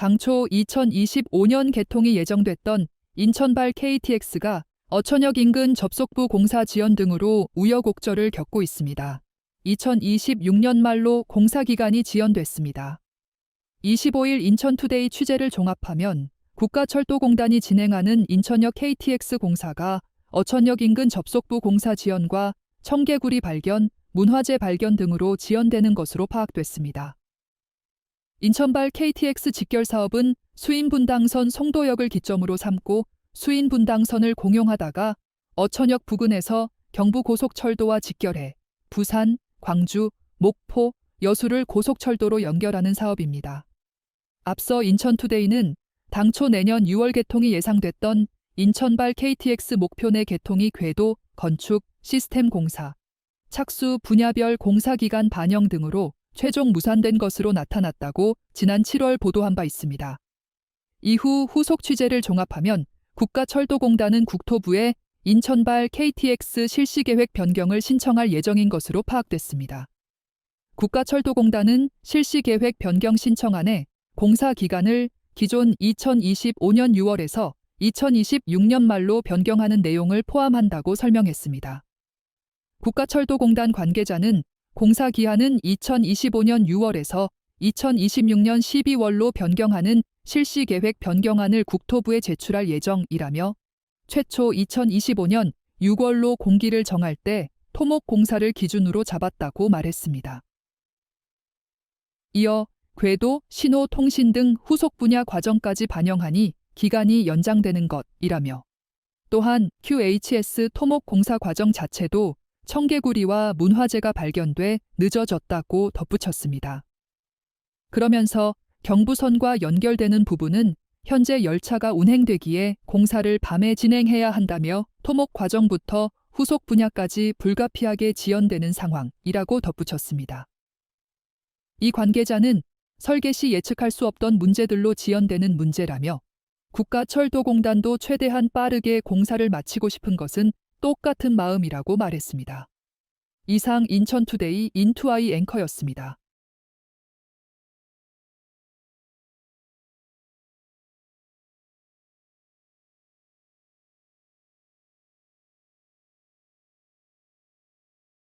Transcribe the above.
당초 2025년 개통이 예정됐던 인천발 KTX가 어천역 인근 접속부 공사 지연 등으로 우여곡절을 겪고 있습니다. 2026년 말로 공사 기간이 지연됐습니다. 25일 인천투데이 취재를 종합하면 국가철도공단이 진행하는 인천역 KTX 공사가 어천역 인근 접속부 공사 지연과 청개구리 발견, 문화재 발견 등으로 지연되는 것으로 파악됐습니다. 인천발 KTX 직결 사업은 수인분당선 송도역을 기점으로 삼고 수인분당선을 공용하다가 어천역 부근에서 경부고속철도와 직결해 부산, 광주, 목포, 여수를 고속철도로 연결하는 사업입니다. 앞서 인천투데이는 당초 내년 6월 개통이 예상됐던 인천발 KTX 목표 내 개통이 궤도, 건축, 시스템 공사, 착수 분야별 공사 기간 반영 등으로 최종 무산된 것으로 나타났다고 지난 7월 보도한 바 있습니다. 이후 후속 취재를 종합하면 국가철도공단은 국토부에 인천발 KTX 실시 계획 변경을 신청할 예정인 것으로 파악됐습니다. 국가철도공단은 실시 계획 변경 신청안에 공사 기간을 기존 2025년 6월에서 2026년 말로 변경하는 내용을 포함한다고 설명했습니다. 국가철도공단 관계자는 공사 기한은 2025년 6월에서 2026년 12월로 변경하는 실시 계획 변경안을 국토부에 제출할 예정이라며 최초 2025년 6월로 공기를 정할 때 토목 공사를 기준으로 잡았다고 말했습니다. 이어 궤도, 신호, 통신 등 후속 분야 과정까지 반영하니 기간이 연장되는 것이라며 또한 QHS 토목 공사 과정 자체도 청개구리와 문화재가 발견돼 늦어졌다고 덧붙였습니다. 그러면서 경부선과 연결되는 부분은 현재 열차가 운행되기에 공사를 밤에 진행해야 한다며 토목 과정부터 후속 분야까지 불가피하게 지연되는 상황이라고 덧붙였습니다. 이 관계자는 설계 시 예측할 수 없던 문제들로 지연되는 문제라며 국가철도공단도 최대한 빠르게 공사를 마치고 싶은 것은 똑같은 마음이라고 말했습니다. 이상 인천투데이 인투아이 앵커였습니다.